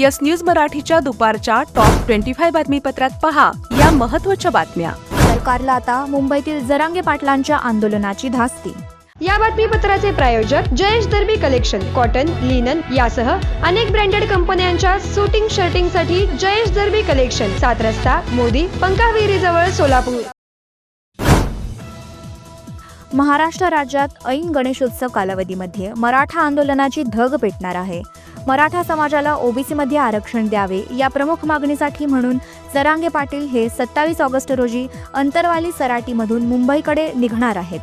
Yes news मराठीच्या दुपारच्या top twenty five बातमीपत्रात पहा या महत्त्वाच्या बातम्या. सरकारला आता मुंबईतील जरांगे पाटलांच्या आंदोलनाची धास्ती. या बातमीपत्राचे प्रायोजक Jayesh Darbi collection cotton linen यासह अनेक ब्रँडेड कंपन्यांच्या सुटिंग शर्टिंगसाठी जयेश दर्बी कलेक्शन सात रस्ता मोदी पंकाविरी जवळ सोलापूर. महाराष्ट्र राज्यात ऐन गणेशोत्सव कालावधीमध्ये मराठा आंदोलनाची धग पेटणार आहे. मराठा समाजाला ओबीसीमध्ये आरक्षण द्यावे या प्रमुख मागणीसाठी म्हणून जरांगे पाटील हे सत्तावीस ऑगस्ट रोजी अंतरवाली सराटीमधून मुंबईकडे निघणार आहेत.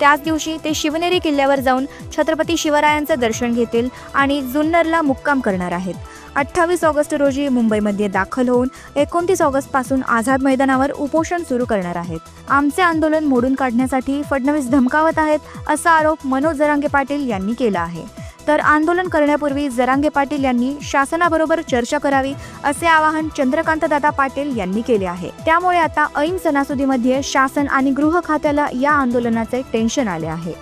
त्याच दिवशी ते शिवनेरी किल्ल्यावर जाऊन छत्रपती शिवरायांचं दर्शन घेतील आणि जुन्नरला मुक्काम करणार आहेत. अठ्ठावीस ऑगस्ट रोजी मुंबईमध्ये दाखल होऊन एकोणतीस ऑगस्टपासून आझाद मैदानावर उपोषण सुरू करणार आहेत. आमचे आंदोलन मोडून काढण्यासाठी फडणवीस धमकावत आहेत असा आरोप मनोज जरांगे पाटील यांनी केला आहे. तर आंदोलन करण्यापूर्वी जरांगे पाटील यांनी शासनाबरोबर चर्चा करावी असे आवाहन चंद्रकांतदादा पाटील यांनी केले आहे. त्यामुळे आता ऐन सणासुदीमध्ये शासन आणि गृह खात्याला या आंदोलनाचे टेन्शन आले आहे.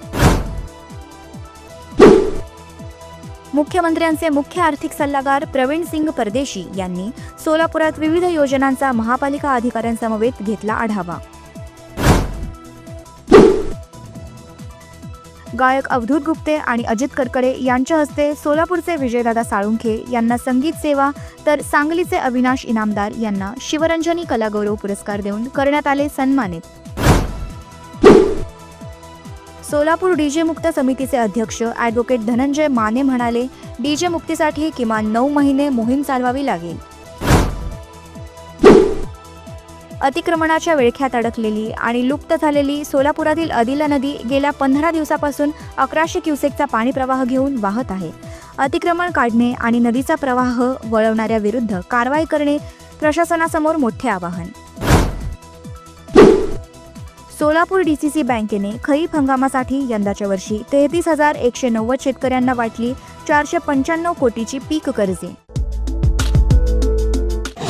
मुख्यमंत्र्यांचे मुख्य आर्थिक सल्लागार प्रवीण सिंग परदेशी यांनी सोलापुरात विविध योजनांचा महापालिका अधिकाऱ्यांसमवेत घेतला आढावा. गायक अवधूत गुप्ते आणि अजित करकडे यांच्या हस्ते सोलापूरचे विजयदादा साळुंखे यांना संगीत सेवा तर सांगलीचे अविनाश इनामदार यांना शिवरंजनी कलागौरव पुरस्कार देऊन करण्यात आले सन्मानित. सोलापूर डीजे मुक्त समितीचे अध्यक्ष ॲडव्होकेट धनंजय माने म्हणाले डीजे मुक्तीसाठी किमान नऊ महिने मोहीम चालवावी लागेल. अतिक्रमणाच्या विळख्यात अडकलेली आणि लुप्त झालेली सोलापुरातील अदिला नदी गेल्या पंधरा दिवसापासून अकराशे क्युसेकचा पाणी प्रवाह घेऊन वाहत आहे. अतिक्रमण काढणे आणि नदीचा प्रवाह वळवणाऱ्या विरुद्ध कारवाई करणे प्रशासनासमोर मोठे आवाहन. सोलापूर डीसीसी बँकेने खरीप हंगामासाठी यंदाच्या वर्षी तेहतीस हजार एकशे नव्वद शेतकऱ्यांना वाटली चारशे पंच्याण्णव कोटीची पीक कर्जे.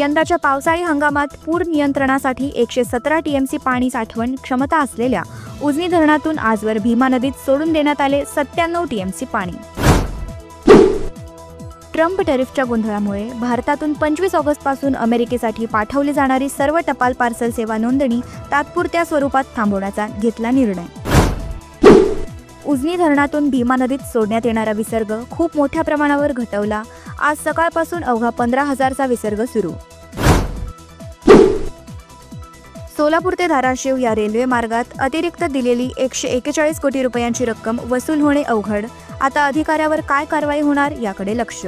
यंदाच्या पावसाळी हंगामात पूर नियंत्रणासाठी एकशे सतरा टीएमसी पाणी साठवण क्षमता असलेल्या उजनी धरणातून आजवर भीमा नदीत सोडून देण्यात आले सत्त्याण्णव टीएमसी पाणी. ट्रम्प टॅरिफच्या गोंधळामुळे भारतातून पंचवीस ऑगस्टपासून अमेरिकेसाठी पाठवली जाणारी सर्व टपाल पार्सल सेवा नोंदणी तात्पुरत्या स्वरूपात थांबवण्याचा घेतला निर्णय. उजनी धरणातून भीमा नदीत सोडण्यात येणारा विसर्ग खूप मोठ्या प्रमाणावर घटवला आज सकाळपासून अवघा पंधरा हजारचा विसर्ग सुरू. सोलापूर ते धाराशिव या रेल्वे मार्गात अतिरिक्त दिलेली एकशे एकेचाळीस कोटी रुपयांची रक्कम वसूल होणे अवघड. आता अधिकाऱ्यावर काय कारवाई होणार याकडे लक्ष.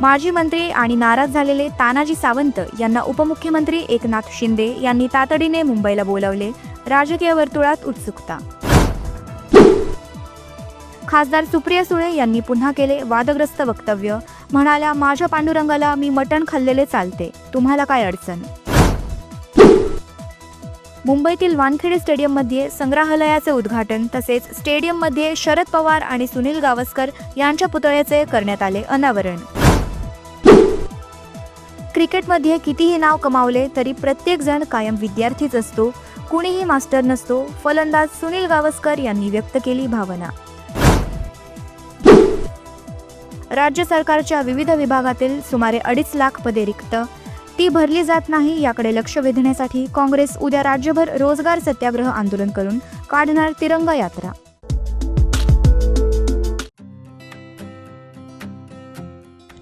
माजी मंत्री आणि नाराज झालेले तानाजी सावंत यांना उपमुख्यमंत्री एकनाथ शिंदे यांनी तातडीने मुंबईला बोलावले. राजकीय वर्तुळात उत्सुकता खासदार सुप्रिया सुळे यांनी पुन्हा केले वादग्रस्त वक्तव्य. म्हणाल्या माझ्या पांडुरंगाला मी मटण खाल्लेले चालते. तुम्हाला काय अडचण? मुंबईतील वानखेडे स्टेडियममध्ये संग्रहालयाचे उद्घाटन तसेच स्टेडियममध्ये शरद पवार आणि सुनील गावस्कर यांच्या पुतळ्याचे करण्यात आले अनावरण. क्रिकेटमध्ये कितीही नाव कमावले तरी प्रत्येक जण कायम विद्यार्थीच असतो. कुणीही मास्टर नसतो. फलंदाज सुनील गावस्कर यांनी व्यक्त केली भावना. राज्य सरकारच्या विविध विभागातील सुमारे अडीच लाख पदे रिक्त. ती भरली जात नाही याकडे लक्ष वेधण्यासाठी काँग्रेस उद्या राज्यभर रोजगार सत्याग्रह आंदोलन करून काढणार तिरंगा यात्रा.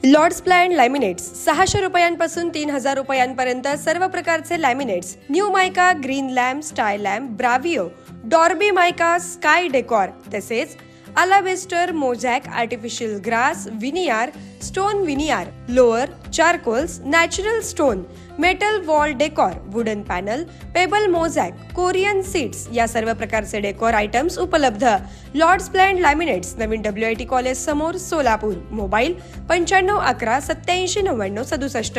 लॉर्ड्स प्लॅन लॅमिनेट्स सहाशे रुपयांपासून तीन हजार रुपयांपर्यंत सर्व प्रकारचे laminates new mica Greenlam Stylam Bravio Dorby mica sky decor तसेच alabaster mosaic artificial grass veneer stone veneer louver charcoals natural stone metal wall decor wooden panel pebble mosaic Corian sheets या सर्व प्रकारचे डेकॉर आयटम्स उपलब्ध. Lord's plan laminates नवीन W I T college समोर Solapur mobile पंच्याण्णव अकरा सत्याऐंशी नव्याण्णव सदुसष्ट.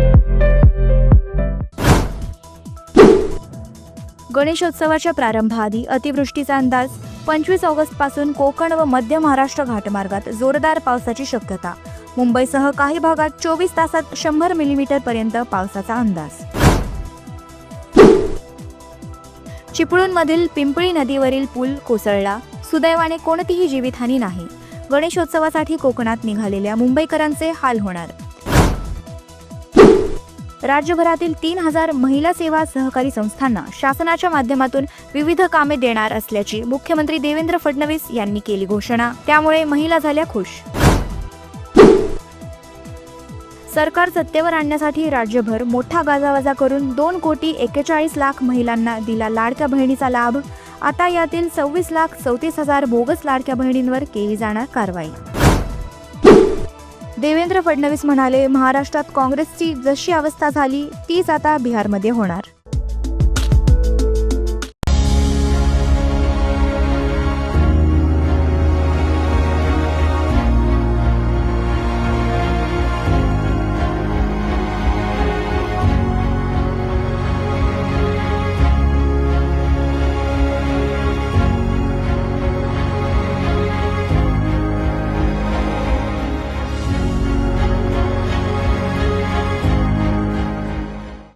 गणेशोत्सवाच्या प्रारंभाआधी अतिवृष्टीचा अंदाज पंचवीस ऑगस्टपासून कोकण व मध्य महाराष्ट्र घाटमार्गात जोरदार पावसाची शक्यता. मुंबईसह काही भागात चोवीस तासात शंभर मिलीमीटर पर्यंत पावसाचा अंदाज. चिपळूणमधील पिंपळी नदीवरील पूल कोसळला. सुदैवाने कोणतीही जीवितहानी नाही. गणेशोत्सवासाठी कोकणात निघालेल्या मुंबईकरांचे हाल होणार. राज्यभरातील तीन हजार महिला सेवा सहकारी संस्थांना शासनाच्या माध्यमातून विविध कामे देणार असल्याची मुख्यमंत्री देवेंद्र फडणवीस यांनी केली घोषणा. त्यामुळे महिला झाल्या खुश. सरकार सत्तेवर आणण्यासाठी राज्यभर मोठा गाजावाजा करून दोन कोटी एक्केचाळीस लाख महिलांना दिला लाडक्या बहिणीचा लाभ. आता यातील सव्वीस लाख चौतीस हजार बोगस लाडक्या बहिणींवर केली जाणार कारवाई. देवेंद्र फडणवीस म्हणाले महाराष्ट्रात काँग्रेसची जशी अवस्था झाली तीच आता बिहारमध्ये होणार.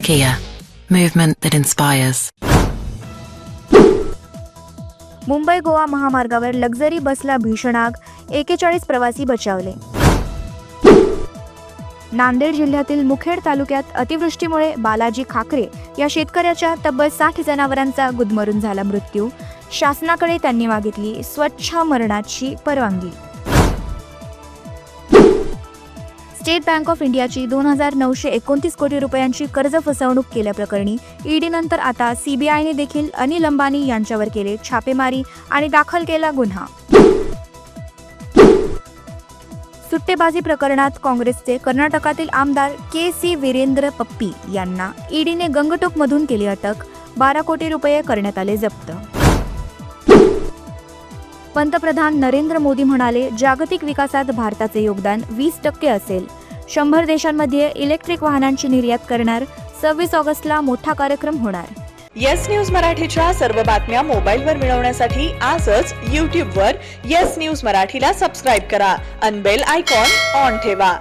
Kia, movement that inspires. Mumbai Goa महामार्गावर लक्झरी बसला भीषण आग. एकेचाळीस प्रवासी बचावले. नांदेड जिल्ह्यातील मुखेड तालुक्यात अतिवृष्टीमुळे बालाजी खाकरे या शेतकऱ्याच्या तब्बल साठ जनावरांचा गुदमरून झाला मृत्यू. शासनाकडे त्यांनी मागितली स्वच्छ मरणाची परवानगी. स्टेट बँक ऑफ इंडियाची दोन हजार नऊशे एकोणतीस कोटी रुपयांची कर्ज फसवणूक केल्याप्रकरणी ईडीनंतर आता सीबीआयने देखील अनिल अंबानी यांच्यावर केले छापेमारी आणि दाखल केला गुन्हा. सुट्टेबाजी प्रकरणात काँग्रेसचे कर्नाटकातील आमदार के सी वीरेंद्र पप्पी यांना ईडीने गंगटोकमधून केली अटक बारा कोटी रुपये करण्यात आले जप्त. पंतप्रधान नरेंद्र मोदी म्हणाले जागतिक विकासात भारताचे योगदान वीस टक्के असेल. शंभर देशांमध्ये इलेक्ट्रिक वाहनांची निर्यात करणार. सव्वीस ऑगस्टला मोठा कार्यक्रम होणार. येस न्यूज मराठीच्या सर्व बातम्या मोबाईलवर मिळवण्यासाठी आजच यूट्यूबवर येस न्यूज मराठीला सबस्क्राईब करा. अनबेल आयकॉन ऑन ठेवा.